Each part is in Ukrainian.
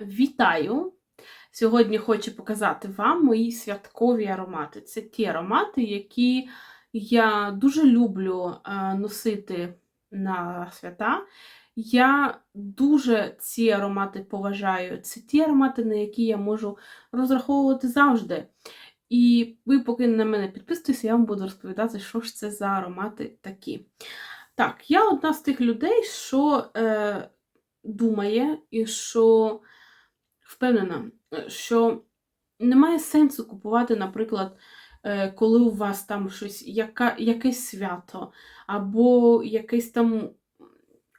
Вітаю! Сьогодні хочу показати вам мої святкові аромати. Це ті аромати, які я дуже люблю е, носити на свята. Я дуже ці аромати поважаю. Це ті аромати, на які я можу розраховувати завжди. І ви, поки на мене підписуєтесь, я вам буду розповідати, що ж це за аромати такі. Так, я одна з тих людей, що е, думає і що впевнена, що немає сенсу купувати, наприклад, е, коли у вас там щось, яка, якесь свято, або якесь там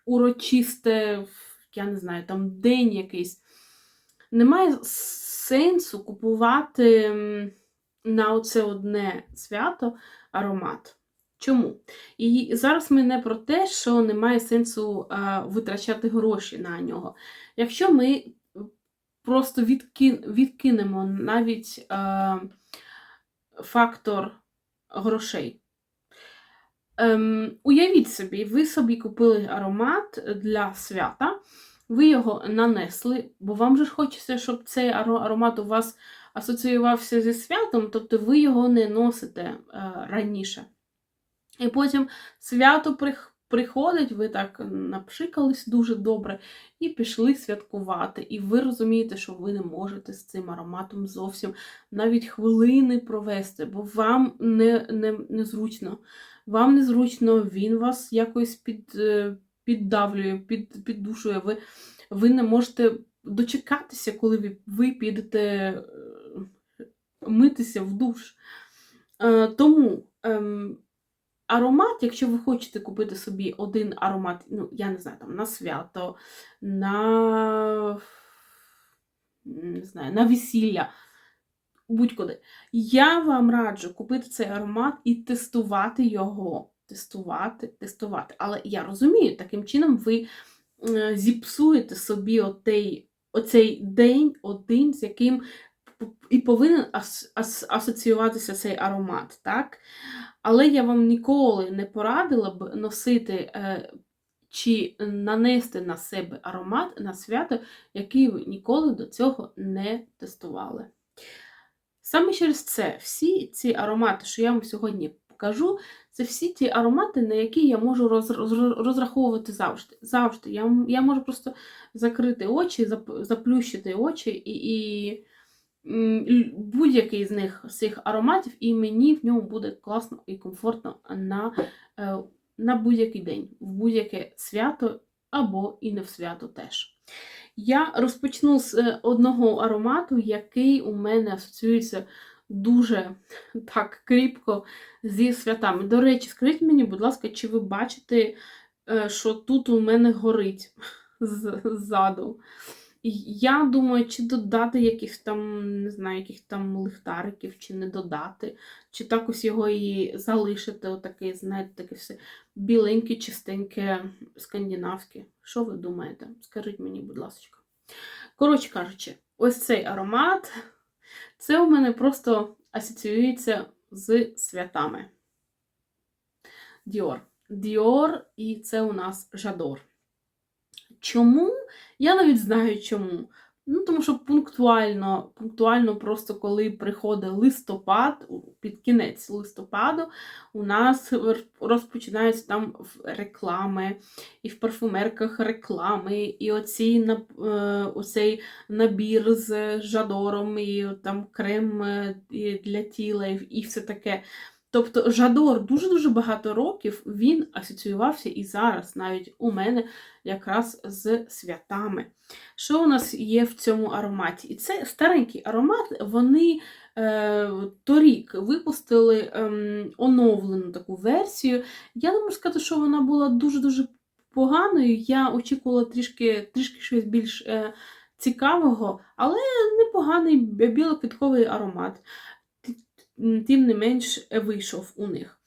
урочисте, я не знаю, там день якийсь. Немає сенсу купувати на оце одне свято аромат. Чому? І зараз ми не про те, що немає сенсу а, витрачати гроші на нього. Якщо ми просто відки... відкинемо навіть а, фактор грошей. Ем, Уявіть собі, ви собі купили аромат для свята, ви його нанесли, бо вам же ж хочеться, щоб цей аромат у вас асоціювався зі святом, тобто ви його не носите е, раніше. І потім свято приходить, ви так напшикались дуже добре і пішли святкувати. І ви розумієте, що ви не можете з цим ароматом зовсім навіть хвилини провести, бо вам не, не, незручно. Вам незручно, він вас якось під, е, піддавлює, під, піддушує. Ви, ви не можете дочекатися, коли ви, ви підете е, митися в душ. Е, тому. Аромат, якщо ви хочете купити собі один аромат, ну, я не знаю, там, на свято, на не знаю, на весілля, будь-куди, я вам раджу купити цей аромат і тестувати його. Тестувати, тестувати. Але я розумію, таким чином ви зіпсуєте собі отей, оцей день один, з яким і повинен ас ас асоціюватися цей аромат. так? Але я вам ніколи не порадила б носити е, чи нанести на себе аромат на свято, який ви ніколи до цього не тестували. Саме через це всі ці аромати, що я вам сьогодні покажу, це всі ті аромати, на які я можу роз, роз, розраховувати завжди. Завжди. Я я можу просто закрити очі, заплющити очі і. і будь-який з них з цих ароматів, і мені в ньому буде класно і комфортно на е, на будь-який день, в будь-яке свято або і не в свято теж. Я розпочну з е, одного аромату, який у мене асоціюється дуже так кріпко зі святами. До речі, скажіть мені, будь ласка, чи ви бачите, е, що тут у мене горить ззаду? Я думаю, чи додати якихось там, не знаю, яких там лихтариків, чи не додати, чи так ось його і залишити, отакий, знаєте, таке все біленьке, чистеньке, скандинавське. Що ви думаєте? Скажіть мені, будь ласка. Коротше кажучи, ось цей аромат, це у мене просто асоціюється з святами. Діор. Діор, і це у нас Жадор. Чому? Я навіть знаю чому. Ну, Тому що пунктуально, пунктуально, просто коли приходить листопад, під кінець листопаду, у нас розпочинаються там реклами, і в парфумерках реклами, і оці, е, оцей набір з жадором, і там крем е, для тіла, і все таке. Тобто Жадор дуже-дуже багато років він асоціювався і зараз, навіть у мене, якраз з святами. Що у нас є в цьому ароматі? І це старенький аромат, вони е, торік випустили е, оновлену таку версію. Я не можу сказати, що вона була дуже-дуже поганою. Я очікувала трішки трішки щось більш е, цікавого, але непоганий білоквітковий аромат тим не менш вийшов у них.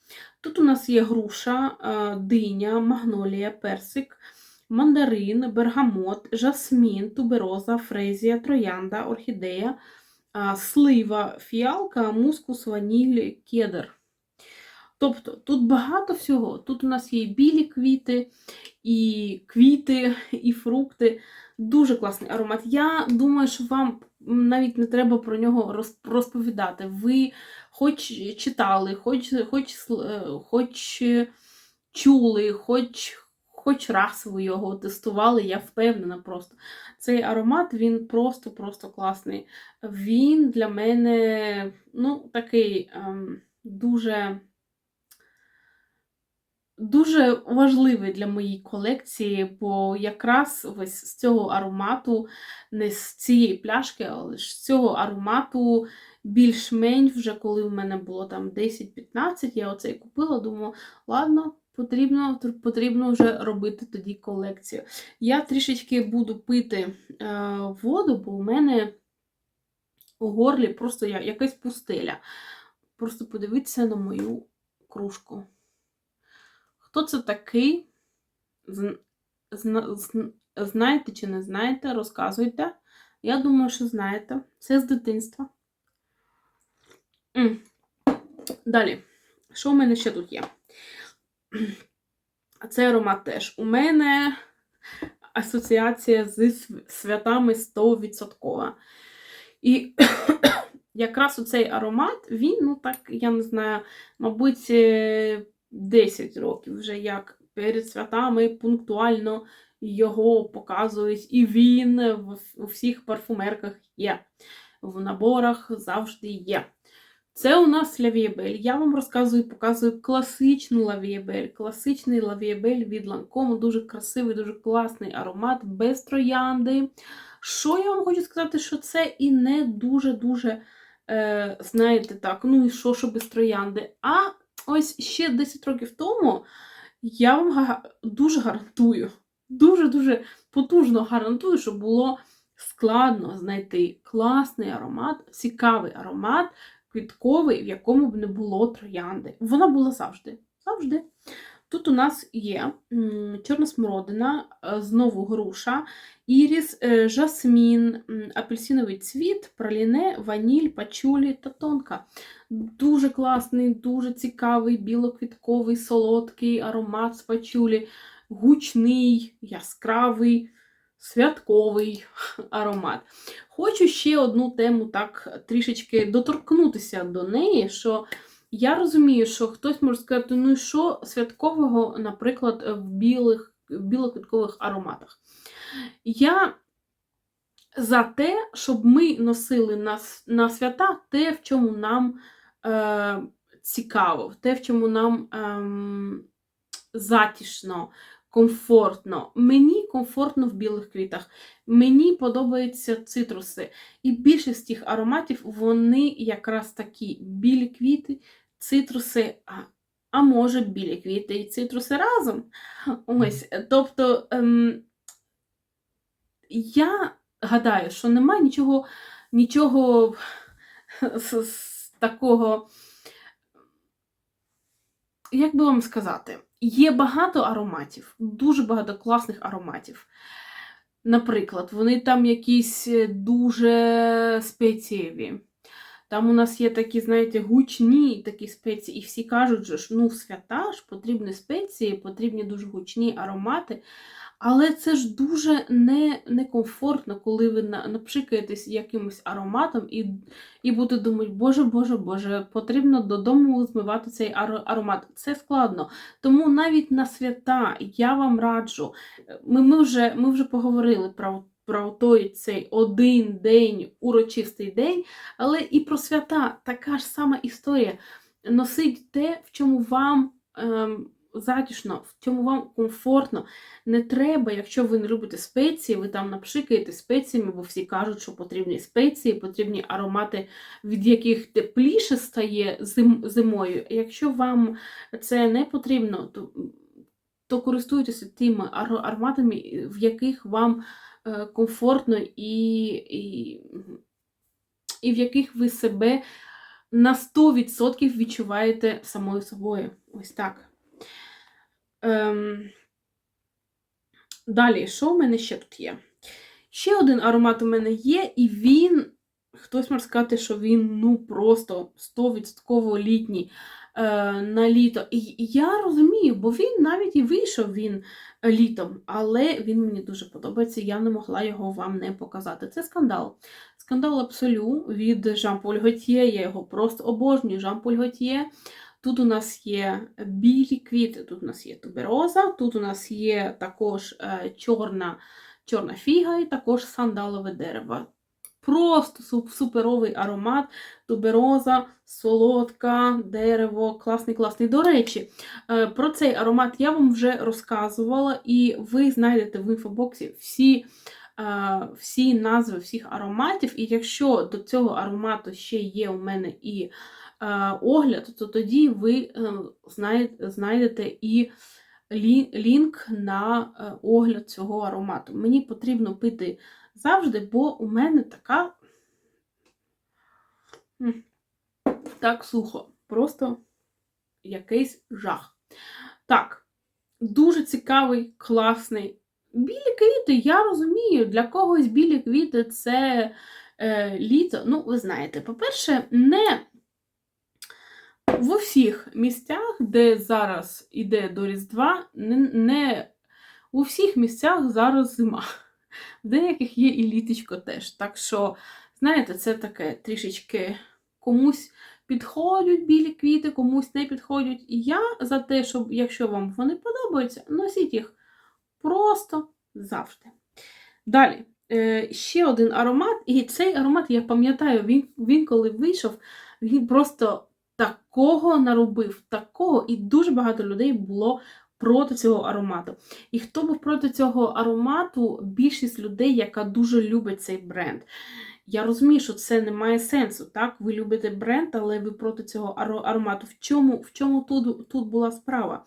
Тут у нас є груша, диня, магнолія, персик, мандарин, бергамот, жасмін, тубероза, фрезія, троянда, орхідея, слива, фіалка, мускус, ваніль, кедр. Тобто тут багато всього. Тут у нас є і білі квіти, і квіти, і фрукти. Дуже класний аромат. Я думаю, що вам навіть не треба про нього розповідати. Ви хоч читали, хоч, хоч, е, хоч чули, хоч, хоч раз ви його тестували, я впевнена просто. Цей аромат він просто-просто класний. Він для мене ну, такий ем, дуже. Дуже важливий для моєї колекції, бо якраз ось з цього аромату, не з цієї пляшки, але з цього аромату більш-менш вже коли в мене було там 10-15, я оцей купила, думаю, ладно, потрібно, потрібно вже робити тоді колекцію. Я трішечки буду пити е, воду, бо у мене у горлі просто якась пустеля. Просто подивіться на мою кружку. Хто це такий? Зн- зна- Знаєте чи не знаєте, розказуйте. Я думаю, що знаєте. Це з дитинства. Далі. Що в мене ще тут є? А Цей аромат теж. У мене асоціація з святами 100%. І якраз у цей аромат, він, ну так, я не знаю, мабуть, е, 10 років вже як перед святами пунктуально його показують, і він у всіх парфумерках є. В наборах завжди є. Це у нас лавієбель. Я вам розказую, показую класичну лавієбель. Класичний лавієбель від Lancome. Дуже красивий, дуже класний аромат, без троянди. Що я вам хочу сказати, що це і не дуже-дуже, е, знаєте, так, ну і що, що без троянди. А ось ще 10 років тому я вам дуже гарантую, дуже-дуже потужно гарантую, що було складно знайти класний аромат, цікавий аромат, квітковий, в якому б не було троянди. Вона була завжди. Завжди. Тут у нас є чорна смородина, е, знову груша, іріс, е, жасмін, апельсиновий цвіт, праліне, ваніль, пачулі та тонка. Дуже класний, дуже цікавий, білоквітковий, солодкий аромат з пачулі, гучний, яскравий, святковий аромат. Хочу ще одну тему так трішечки доторкнутися до неї, що я розумію, що хтось може сказати, ну і що святкового, наприклад, в білих, в білоквіткових ароматах. Я за те, щоб ми носили на, на свята те, в чому нам е, цікаво, те, в чому нам ем, затішно, комфортно. Мені комфортно в білих квітах. Мені подобаються цитруси. І більшість тих ароматів, вони якраз такі білі квіти, цитруси, а, а може білі квіти і цитруси разом. Ось, тобто ем, я гадаю, що немає нічого, нічого такого, як би вам сказати, є багато ароматів, дуже багато класних ароматів. Наприклад, вони там якісь е, дуже спецієві. Там у нас є такі, знаєте, гучні такі спеції, і всі кажуть, що ж, ну, свята ж потрібні спеції, потрібні дуже гучні аромати. Але це ж дуже не, некомфортно, коли ви напшикаєтесь якимось ароматом і, і будете думати, боже, боже, боже, потрібно додому змивати цей аро- аромат. Це складно. Тому навіть на свята я вам раджу. Ми, ми, вже, ми вже поговорили про, про той цей один день, урочистий день, але і про свята така ж сама історія. Носить те, в чому вам ем, затишно, в чому вам комфортно. Не треба, якщо ви не любите спеції, ви там напшикаєте спеціями, бо всі кажуть, що потрібні спеції, потрібні аромати, від яких тепліше стає зим, зимою. Якщо вам це не потрібно, то, то користуйтеся тими ароматами, в яких вам комфортно і, і, і в яких ви себе на 100% відчуваєте самою собою. Ось так. Ем, далі, що в мене ще тут є? Ще один аромат у мене є, і він, хтось може сказати, що він ну просто 100% літній. Е, на літо. І я розумію, бо він навіть і вийшов він е, літом, але він мені дуже подобається. Я не могла його вам не показати. Це скандал. Скандал Абсолю від Жан-Поль Готьє. Я його просто обожнюю. Жан-Поль Готьє. Тут у нас є білі квіти, тут у нас є тубероза, тут у нас є також е, чорна, чорна фіга і також сандалове дерево. Просто суперовий аромат, тубероза, солодка, дерево, класний, класний. До речі, е, про цей аромат я вам вже розказувала, і ви знайдете в інфобоксі всі, е, всі назви всіх ароматів. І якщо до цього аромату ще є у мене і е, огляд, то тоді ви знайдете і лінк на огляд цього аромату. Мені потрібно пити завжди, бо у мене така так сухо. Просто якийсь жах. Так, дуже цікавий, класний. Білі квіти, я розумію, для когось білі квіти це е, літо. Ну, ви знаєте, по-перше, не в усіх місцях, де зараз іде до Різдва, не, не у всіх місцях зараз зима. В деяких є і літочко теж. Так що, знаєте, це таке трішечки комусь підходять білі квіти, комусь не підходять. І я за те, щоб, якщо вам вони подобаються, носіть їх просто завжди. Далі, е, ще один аромат, і цей аромат, я пам'ятаю, він, він коли вийшов, він просто такого наробив, такого, і дуже багато людей було проти цього аромату. І хто був проти цього аромату, більшість людей, яка дуже любить цей бренд. Я розумію, що це не має сенсу. Так, ви любите бренд, але ви проти цього аромату. В чому, в чому тут, тут була справа?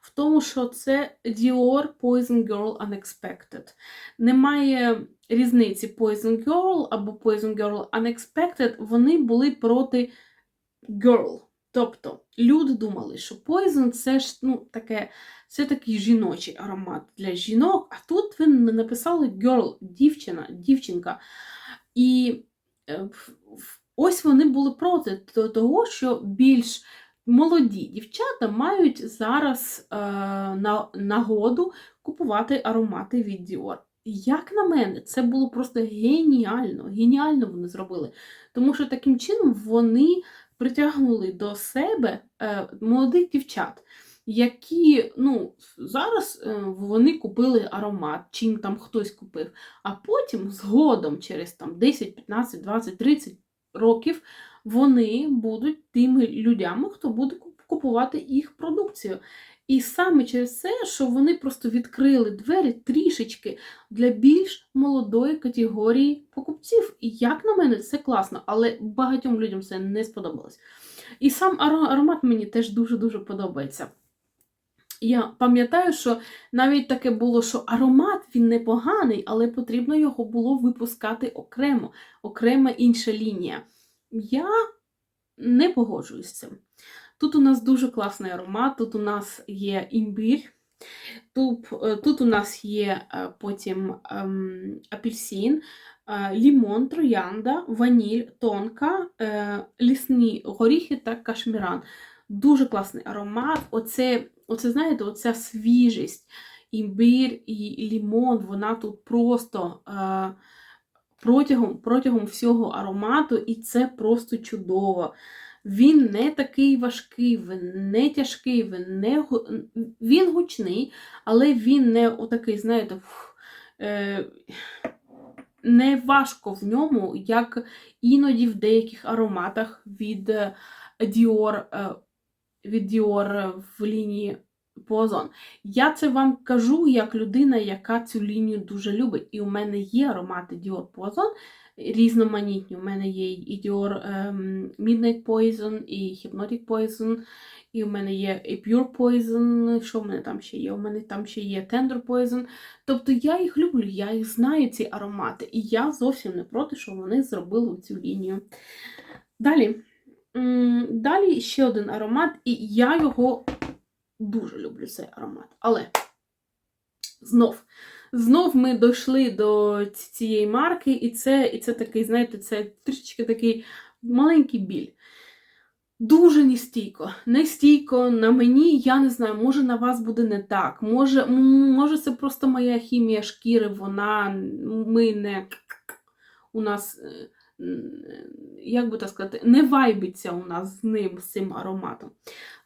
В тому, що це Dior Poison Girl Unexpected. Немає різниці Poison Girl або Poison Girl Unexpected. Вони були проти girl. Тобто люди думали, що Poison це ж ну, таке, це такий жіночий аромат для жінок, а тут ви написали girl, дівчина, дівчинка. І е, ось вони були проти того, що більш молоді дівчата мають зараз е, на, нагоду купувати аромати від Dior. Як на мене, це було просто геніально. Геніально вони зробили. Тому що таким чином вони притягнули до себе е, молодих дівчат, які ну, зараз е, вони купили аромат, чим там хтось купив, а потім згодом, через там 10, 15, 20, 30 років, вони будуть тими людьми, хто буде купувати їх продукцію. І саме через це, що вони просто відкрили двері трішечки для більш молодої категорії покупців. І як на мене, це класно, але багатьом людям це не сподобалось. І сам аромат мені теж дуже-дуже подобається. Я пам'ятаю, що навіть таке було, що аромат він непоганий, але потрібно його було випускати окремо, окрема інша лінія. Я не погоджуюсь з цим. Тут у нас дуже класний аромат, тут у нас є імбір, тут, е, тут у нас є е, потім ем, апельсин, е, лімон, троянда, ваніль, тонка, лісні горіхи та кашміран. Дуже класний аромат. Оце, оце знаєте, оця свіжість, імбир і лімон, вона тут просто протягом, протягом всього аромату, і це просто чудово. Він не такий важкий, він не тяжкий, він не він гучний, але він не отакий, знаєте, фух, е, не важко в ньому, як іноді в деяких ароматах від е, Dior, е, від Dior в лінії Poison. Я це вам кажу як людина, яка цю лінію дуже любить. І у мене є аромати Dior Poison різноманітні. У мене є і Dior ем, Midnight Poison, і Hypnotic Poison, і у мене є і Pure Poison. Що в мене там ще є? У мене там ще є Tender Poison. Тобто я їх люблю, я їх знаю, ці аромати, і я зовсім не проти, що вони зробили цю лінію. Далі. Далі ще один аромат, і я його дуже люблю, цей аромат. Але знов, знов ми дійшли до цієї марки, і це, і це такий, знаєте, це трішечки такий маленький біль. Дуже нестійко. Нестійко на мені, я не знаю, може на вас буде не так. Може, може це просто моя хімія шкіри, вона ми не у нас, е, як би так сказати, не вайбиться у нас з ним, з цим ароматом.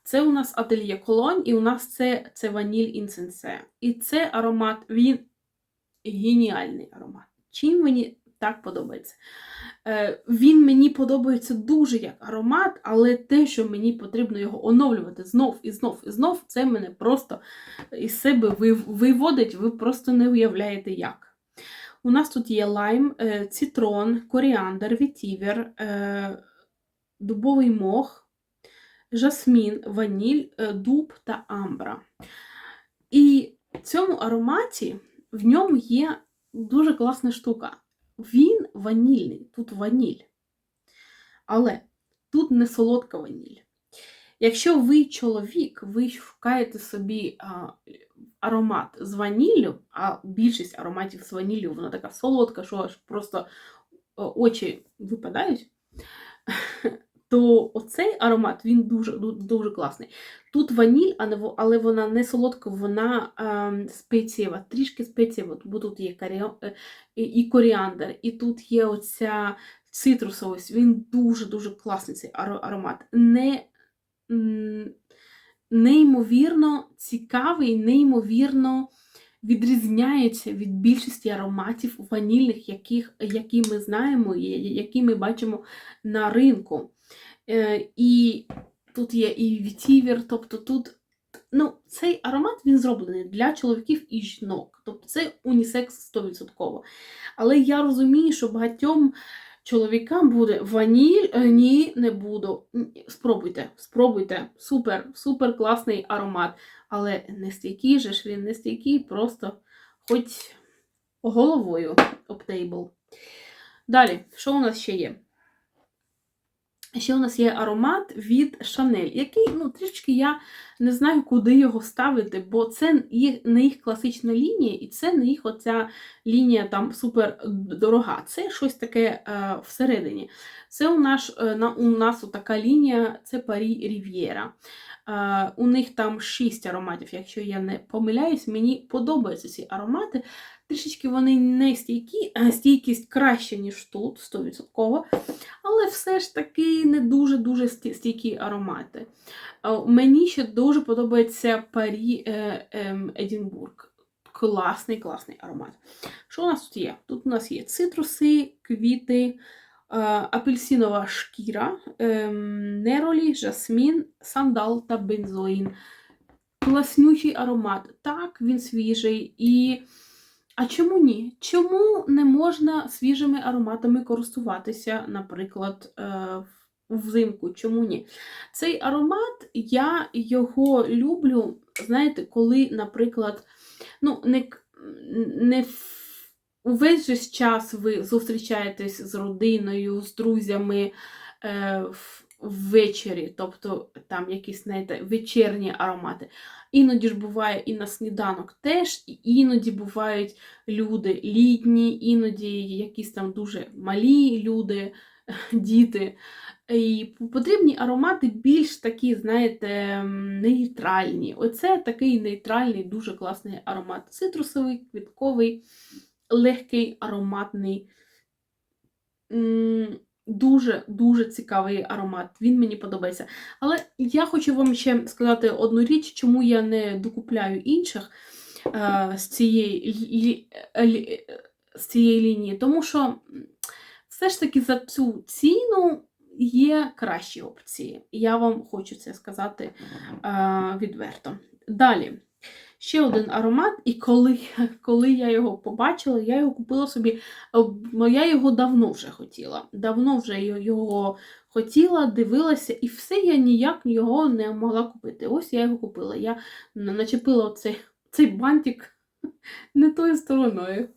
Це у нас ательє колонь, і у нас це, це ваніль інсенсе. І це аромат, він геніальний аромат. Чим мені так подобається? Е, Він мені подобається дуже як аромат, але те, що мені потрібно його оновлювати знов і знов і знов, це мене просто із себе виводить, ви просто не уявляєте як. У нас тут є лайм, е, цитрон, коріандр, вітівер, е, дубовий мох, жасмін, ваніль, дуб та амбра. І в цьому ароматі в ньому є дуже класна штука. Він ванільний, тут ваніль. Але тут не солодка ваніль. Якщо ви чоловік, ви шукаєте собі а, аромат з ваніллю, а більшість ароматів з ваніллю, вона така солодка, що аж просто очі випадають, то оцей аромат він дуже, дуже класний. Тут ваніль, але вона не солодка, вона ем, спецієва, трішки спецієва, бо тут є е, і коріандр, і тут є оця цитрусовість. Він дуже-дуже класний цей аромат. Не, неймовірно цікавий, неймовірно відрізняється від більшості ароматів ванільних, яких, які ми знаємо, які ми бачимо на ринку. Е, і тут є і вітівер, тобто тут ну, цей аромат він зроблений для чоловіків і жінок. Тобто це унісекс 100%. Але я розумію, що багатьом чоловікам буде ваніль, е, ні, не буду. Спробуйте, спробуйте. Супер, супер класний аромат. Але не стійкий же ж він, не стійкий, просто хоч головою об тейбл. Далі, що у нас ще є? Ще у нас є аромат від Chanel, який, ну, трішки я не знаю, куди його ставити, бо це не їх класична лінія, і це не їх оця лінія там супер дорога. Це щось таке е, всередині. Це у нас, е, у нас така лінія, це Парі Рів'єра. Е, у них там 6 ароматів, якщо я не помиляюсь, мені подобаються ці аромати. Трішечки вони не стійкі, а стійкість краще, ніж тут, 100%. Але все ж таки не дуже-дуже стійкі аромати. Е, Мені ще дуже подобається Парі е, ем, Едінбург. Класний, класний аромат. Що у нас тут є? Тут у нас є цитруси, квіти, е, апельсинова шкіра, ем, неролі, жасмін, сандал та бензоїн. Класнючий аромат. Так, він свіжий. І... А чому ні? Чому не можна свіжими ароматами користуватися, наприклад, е, взимку? Чому ні? Цей аромат, я його люблю, знаєте, коли, наприклад, ну, не, не увесь же час ви зустрічаєтесь з родиною, з друзями е, ввечері, тобто там якісь, знаєте, вечірні аромати. Іноді ж буває і на сніданок теж, і іноді бувають люди літні, іноді якісь там дуже малі люди, діти. І потрібні аромати більш такі, знаєте, нейтральні. Оце такий нейтральний, дуже класний аромат. Цитрусовий, квітковий, легкий, ароматний. Дуже-дуже цікавий аромат. Він мені подобається. Але я хочу вам ще сказати одну річ, чому я не докупляю інших е, з, цієї, лі- лі- з цієї лінії. Тому що все ж таки за цю ціну є кращі опції. Я вам хочу це сказати е, відверто. Далі. Ще один аромат, і коли, коли я його побачила, я його купила собі, е, я його давно вже хотіла. Давно вже його- хотіла, дивилася, і все я ніяк його не могла купити. Ось я його купила. Я начепила оцей, цей бантик не тою стороною.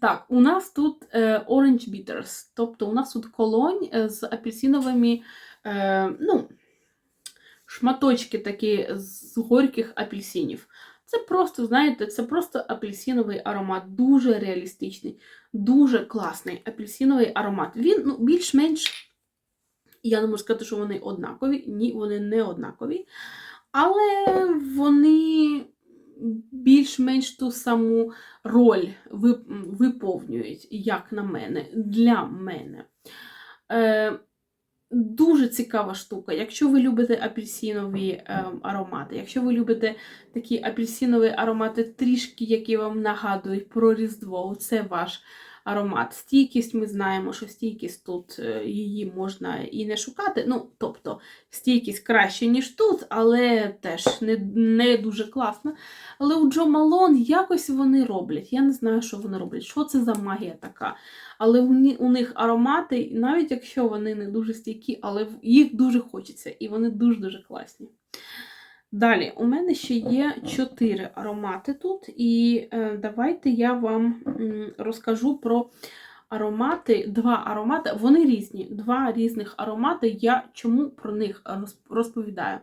Так, у нас тут е, Orange Bitters, тобто у нас тут колонь е, з апельсиновими, ну, шматочки такі з горьких апельсинів. Це просто, знаєте, це просто апельсиновий аромат, дуже реалістичний, дуже класний апельсиновий аромат. Він ну, більш-менш Я не можу сказати, що вони однакові. Ні, вони не однакові. Але вони більш-менш ту саму роль виповнюють, як на мене, для мене. Е, Дуже цікава штука. Якщо ви любите апельсинові е, аромати, якщо ви любите такі апельсинові аромати, трішки, які вам нагадують про Різдво, це ваш аромат. Стійкість, ми знаємо, що стійкість тут е, її можна і не шукати. Ну, тобто, стійкість краще, ніж тут, але теж не не дуже класна. Але у Джо Малон якось вони роблять. Я не знаю, що вони роблять, що це за магія така. Але у них аромати, навіть якщо вони не дуже стійкі, але їх дуже хочеться, і вони дуже-дуже класні. Далі, у мене ще є чотири аромати тут, і е, давайте я вам розкажу про аромати, два аромати, вони різні. Два різних аромати. Я чому про них розповідаю?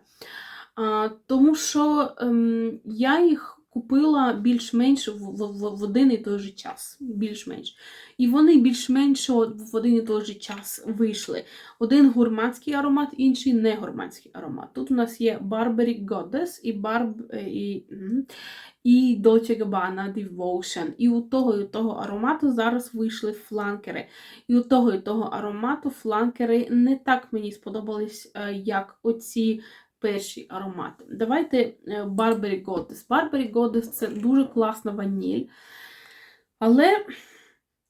Тому що ем, я їх купила більш-менш в, в, в один і той же час. більш-менш. І вони більш-менш в один і той же час вийшли. Один гурманський аромат, інший не гурманський аромат. Тут у нас є Barbary Goddess і Barb, і, і Dolce Gabbana Devotion. І у того і у того аромату зараз вийшли фланкери. І у того і того аромату фланкери не так мені сподобались, е, як оці перші аромати. Давайте Barbary Goddess. Barbary Goddess це дуже класна ваніль, але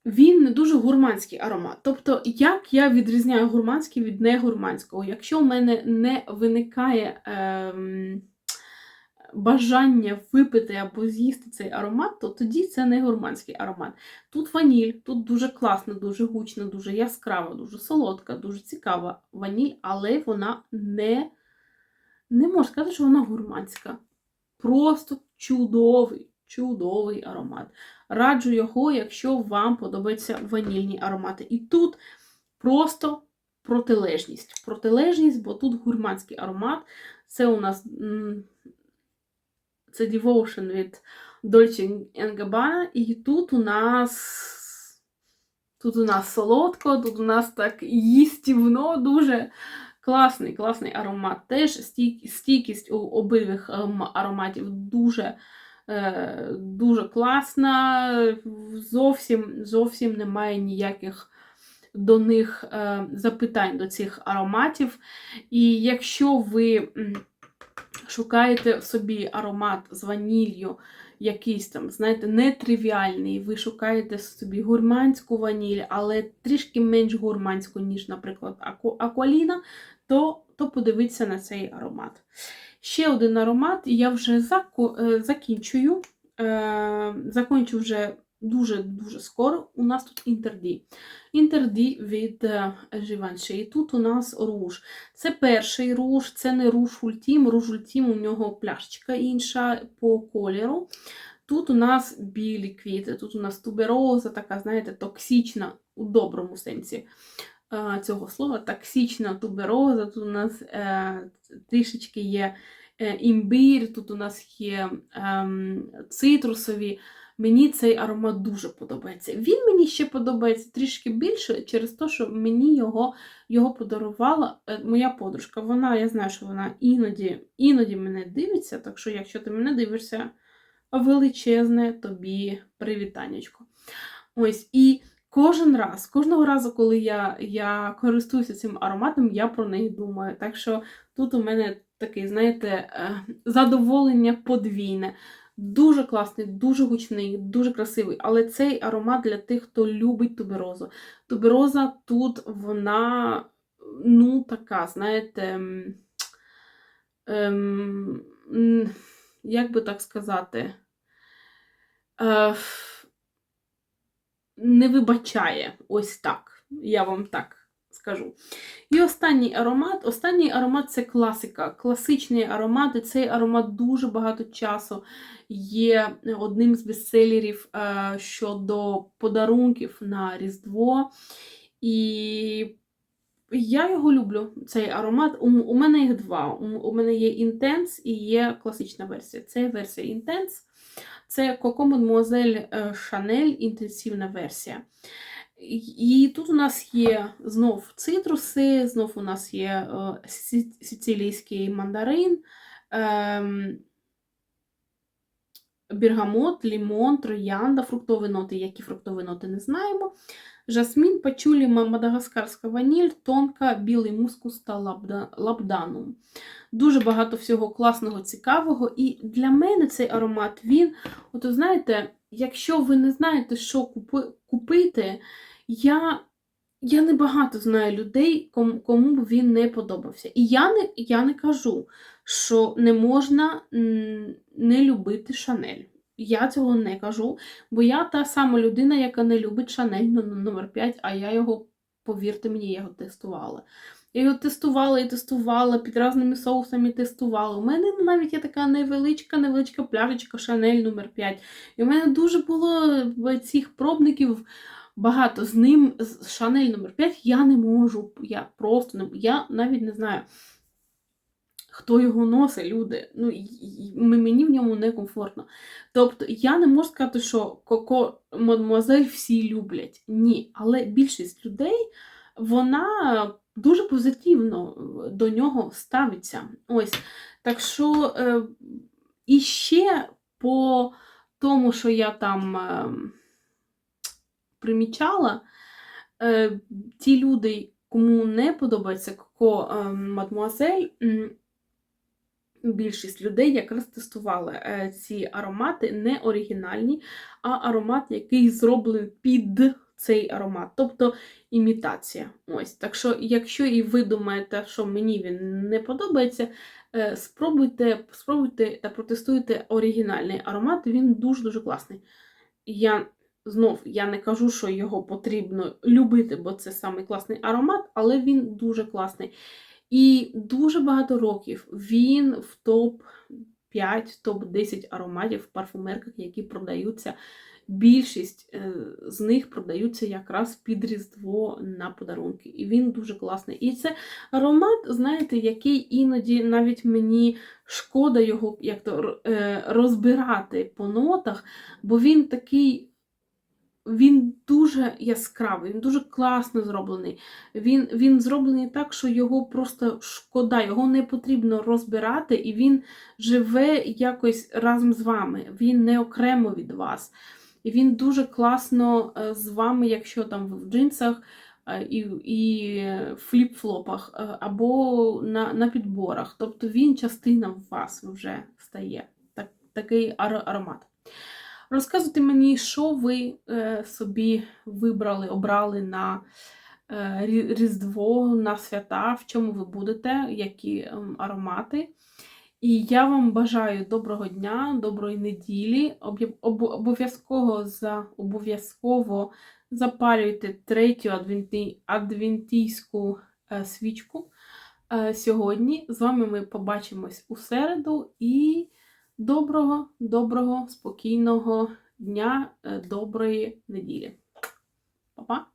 він не дуже гурманський аромат. Тобто, як я відрізняю гурманський від негурманського? Якщо в мене не виникає. Е Бажання випити або з'їсти цей аромат, то тоді це не гурманський аромат. Тут ваніль, тут дуже класна, дуже гучна, дуже яскрава, дуже солодка, дуже цікава ваніль, але вона не не можу сказати, що вона гурманська. Просто чудовий, чудовий аромат. Раджу його, якщо вам подобаються ванільні аромати. І тут просто протилежність. Протилежність, бо тут гурманський аромат. Це у нас це Devotion від Dolce Gabbana. І тут у нас. Тут у нас солодко, тут у нас так їстівно, дуже Класний, класний аромат. Теж стійкість у обидвих ем, ароматів дуже е, дуже класна. Зовсім зовсім немає ніяких до них е, запитань до цих ароматів. І якщо ви шукаєте собі аромат з ванілью, якийсь там, знаєте, нетривіальний, ви шукаєте собі гурманську ваніль, але трішки менш гурманську, ніж, наприклад, акуаліна, то то подивіться на цей аромат. Ще один аромат, я вже е, закінчую. Е, закінчу вже дуже-дуже скоро. У нас тут інтерді. Інтерді від Givenchy. І тут у нас руж. Це перший руж, це не руж ультім. Руж ультім у нього пляшечка інша по кольору. Тут у нас білі квіти, тут у нас тубероза, така, знаєте, токсична у доброму сенсі цього слова, токсична тубероза. Тут у нас е, трішечки є е, імбир, тут у нас є е, цитрусові. Мені цей аромат дуже подобається. Він мені ще подобається трішки більше через те, що мені його його подарувала е, моя подружка. Вона, я знаю, що вона іноді іноді мене дивиться, так що, якщо ти мене дивишся, величезне тобі привітаннячко. Ось, і кожен раз, кожного разу, коли я я користуюся цим ароматом, я про неї думаю. Так що тут у мене такий, знаєте, е, задоволення подвійне. Дуже класний, дуже гучний, дуже красивий. Але цей аромат для тих, хто любить туберозу. Тубероза тут вона, ну, така, знаєте, ем, як би так сказати, е, не вибачає ось так. Я вам так скажу. І останній аромат. Останній аромат це класика. Класичний аромат, і цей аромат дуже багато часу є одним з бестселерів е, щодо подарунків на Різдво. І я його люблю, цей аромат. У, у мене їх два. У, у мене є інтенс і є класична версія. Це версія інтенс. Це Coco Mademoiselle Chanel інтенсивна версія. І тут у нас є знов цитруси, знов у нас є е, сицилійський мандарин, ем, бергамот, лімон, троянда, фруктові ноти, які фруктові ноти не знаємо. Жасмін, пачулі, ма- мадагаскарська ваніль, тонка, білий мускус та лабда- лабданум. Дуже багато всього класного, цікавого. І для мене цей аромат, він, от знаєте, якщо ви не знаєте, що купи- купити, я, я не багато знаю людей, кому, кому б він не подобався. І я не, я не кажу, що не можна не любити Шанель. Я цього не кажу, бо я та сама людина, яка не любить Шанель но- номер 5, а я його, повірте мені, я його тестувала. Я його тестувала і тестувала, під різними соусами тестувала. У мене навіть є така невеличка, невеличка пляшечка Шанель номер 5. І у мене дуже було цих пробників багато. З ним, з Шанель номер 5 я не можу. Я просто не я навіть не знаю, хто його носить, люди. Ну, мені в ньому некомфортно. Тобто я не можу сказати, що Коко Мадмуазель всі люблять. Ні, але більшість людей вона дуже позитивно до нього ставиться. Ось. Так що е, і ще по тому, що я там е, примічала, е, ті люди, кому не подобається Коко е, Мадмуазель, більшість людей якраз тестували е, ці аромати не оригінальні, а аромат, який зроблений під цей аромат, тобто імітація. Ось. Так що, якщо і ви думаєте, що мені він не подобається, е, спробуйте, спробуйте та протестуйте оригінальний аромат, він дуже-дуже класний. Я знов я не кажу, що його потрібно любити, бо це самий класний аромат, але він дуже класний. І дуже багато років він в топ-5, топ-10 ароматів в парфумерках, які продаються. Більшість е, з них продаються якраз під Різдво на подарунки. І він дуже класний. І це аромат, знаєте, який іноді навіть мені шкода його як то е, розбирати по нотах, бо він такий. Він дуже яскравий, він дуже класно зроблений. Він, він зроблений так, що його просто шкода, його не потрібно розбирати, і він живе якось разом з вами. Він не окремо від вас. І він дуже класно е, з вами, якщо там в джинсах е, і, і фліп-флопах, е, або на, на підборах. Тобто він частина вас вже стає. Так, такий ар- аромат. Розказуйте мені, що ви е, собі вибрали, обрали на е, Різдво, на свята, в чому ви будете, які ем, аромати. І я вам бажаю доброго дня, доброї неділі. Обов'язково за обов'язково запалюйте третю адвенті, адвентійську е, свічку сьогодні. З вами ми побачимось у середу і доброго, доброго, спокійного дня, е, доброї неділі. Па-па!